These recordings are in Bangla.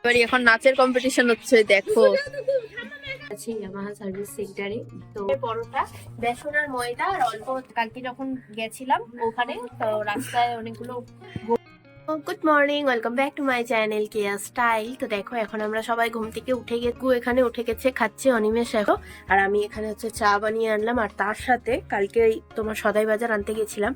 এবার এখন নাচের কম্পিটিশন হচ্ছে, দেখো। আছে ইয়ামাহা সার্ভিস সেন্টারে তো পরোটা বেসন আর ময়দা আর অল্প কালকে যখন গেছিলাম ওখানে, তো রাস্তায় অনেকগুলো good morning welcome back to my channel Keya style তো দেখো, এখন আমরা সবাই ঘুম থেকে উঠে গেছি এখানে উঠে গেছে, খাচ্ছে অনিমেষ এখন আর আমি এখানে হচ্ছে চা বানিয়ে আনলাম, আর তার সাথে কালকে তোমার সদাই বাজার আনতে গেছিলাম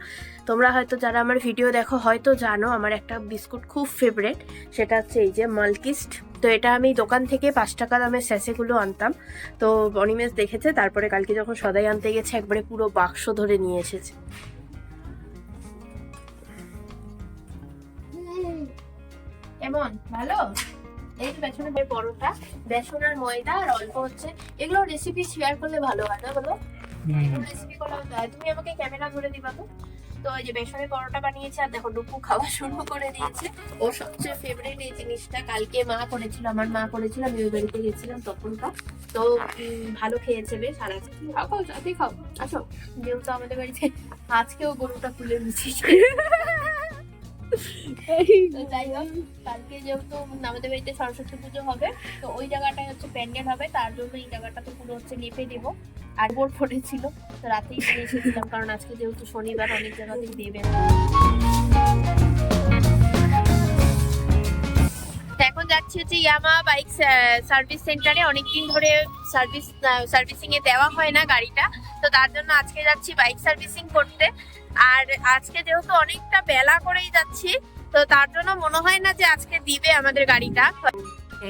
তোমরা হয়তো যারা আমার ভিডিও দেখো, হয়তো জানো আমার একটা বিস্কুট খুব ফেভারেট সেটা হচ্ছে এই যে মালকিস্ট তো এটা আমি দোকান থেকে পাঁচ টাকা দামের স্যাসেগুলো আনতাম। তো অনিমেষ দেখেছে, তারপরে কালকে যখন সদাই আনতে গেছে, একবারে পুরো বাক্স ধরে নিয়ে এসেছে। কেমন ভালো? এই যে বেসনের পরোটা বেসন আর ময়দা আর অল্প হচ্ছে। এগুলো রেসিপি শেয়ার করলে ভালো হয় না বলো? রেসিপি করলে তুমি আমাকে ক্যামেরা ধরে দিবা তো? তো এই যে বেসনের পরোটা বানিয়েছে আর দেখো ডুপু খাওয়া শুরু করে দিয়েছে। ও সবচেয়ে ফেভারিট এই জিনিসটা। কালকে মা করেছিল আমার মা করেছিল আমি ওই বাড়িতে গেছিলাম তখনকার তো ভালো খেয়েছে বেশ। আর আজকে খাও খাও সাথে খাও। আসো। যেহেতু আমাদের বাড়িতে আজকেও গরুটা খুলে তো যাই হোক, কালকে যেহেতু আমাদের বাড়িতে সরস্বতী পুজো হবে, তো ওই জায়গাটায় হচ্ছে প্যান্ডেল হবে, তার জন্য এই জায়গাটা তো পুরো হচ্ছে লেপে দেবো। আর বোর্ড পড়েছিল তো রাতেই নিয়ে এসেছিলাম, কারণ আজকে যেহেতু শনিবার, অনেক জায়গাতেই দেবে। এখন যাচ্ছি হচ্ছে ইয়ামা বাইক সার্ভিস সেন্টারে। অনেকদিন ধরে সার্ভিস সার্ভিসিং এ দেওয়া হয় না গাড়িটা। তো তার জন্য আজকে যাচ্ছি বাইক সার্ভিসিং করতে। আর আজকে যেহেতু অনেকটা বেলা করেই যাচ্ছি, তো তার জন্য মনে হয় না যে আজকে দিবে আমাদের গাড়িটা।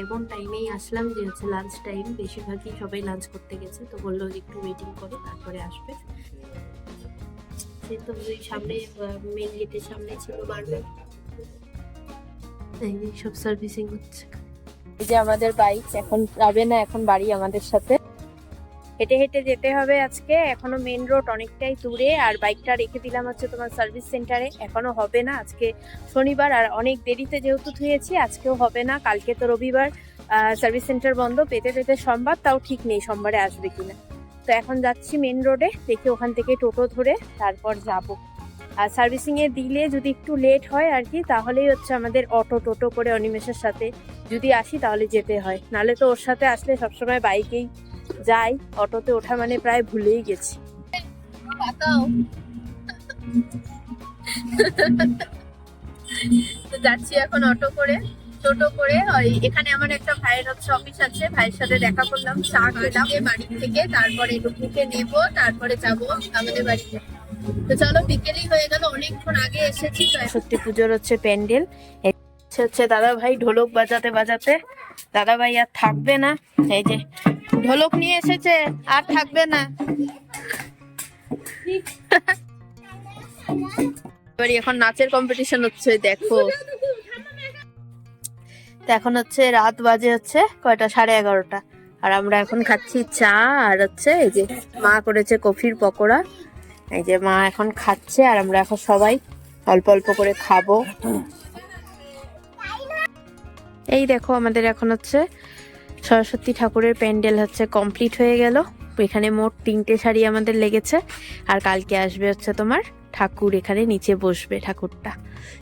এমন টাইমেই আসলাম যে হচ্ছে লাঞ্চ টাইম বেশিরভাগই সবাই লাঞ্চ করতে গেছে, তো বলল যে একটু ওয়েটিং করো, তারপরে আসবে। সে তো সামনে মেন গেটের সামনে ছিল বারবার এই সব সার্ভিসিং হচ্ছে। এই যে আমাদের বাইক এখন যাবে না, এখন বাড়ি আমাদের সাথে। হেঁটে হেঁটে যেতে হবে আজকে, এখনও মেন রোড অনেকটাই দূরে, আর বাইকটা রেখে দিলাম হচ্ছে তোমার সার্ভিস সেন্টারে এখনও হবে না, আজকে শনিবার, আর অনেক দেরিতে যেহেতু ধুয়েছি, আজকেও হবে না, কালকে তো রবিবার সার্ভিস সেন্টার বন্ধ, পেতে পেতে সোমবার, তাও ঠিক নেই সোমবারে আসবে কিনা। তো এখন যাচ্ছি মেন রোডে দেখি ওখান থেকে টোটো ধরে, তারপর যাব। আর সার্ভিসিং এ দিলে যদি একটু লেট হয় আর কি তাহলেই হচ্ছে আমাদের অটো টোটো করে অনিমেষের সাথে যদি আসি তাহলে যেতে হয়। নালে তো ওর সাথে আসলে সবসময় বাইকেই যাই অটোতে ওঠা মানে প্রায় ভুলেই গেছি। যাচ্ছি এখন অটো করে টোটো করে। ওই এখানে আমার একটা ভাইয়ের হচ্ছে অফিস আছে, ভাইয়ের সাথে দেখা করলাম, চা খেলাম। বাড়ি থেকে, তারপরে ডুকুকে নেব, তারপরে যাব আমাদের বাড়িতে। তো চলো বিকেলই হয়ে গেল, অনেকক্ষণ আগে এসেছি, তো সত্যি পুজোর হচ্ছে প্যান্ডেল। হচ্ছে দাদা ভাই ঢোলক বাজাতে বাজাতে। দাদা ভাই আর থাকবে না, এই যে ঢোলক নিয়ে এসেছে, আর থাকবে না। এবার এখন নাচের কম্পিটিশন হচ্ছে, দেখো। তো এখন হচ্ছে রাত বাজে হচ্ছে কয়টা? সাড়ে এগারোটা। আর আমরা এখন খাচ্ছি চা, আর হচ্ছে এই যে মা করেছে কফির পকোড়া। এই যে মা এখন খাচ্ছে আর আমরা এখন সবাই অল্প অল্প করে খাব। এই দেখো আমাদের এখন হচ্ছে সরস্বতী ঠাকুরের প্যান্ডেল হচ্ছে কমপ্লিট হয়ে গেল। এখানে মোট তিনটে শাড়ি আমাদের লেগেছে। আর কালকে আসবে হচ্ছে তোমার ঠাকুর এখানে নিচে বসবে ঠাকুরটা।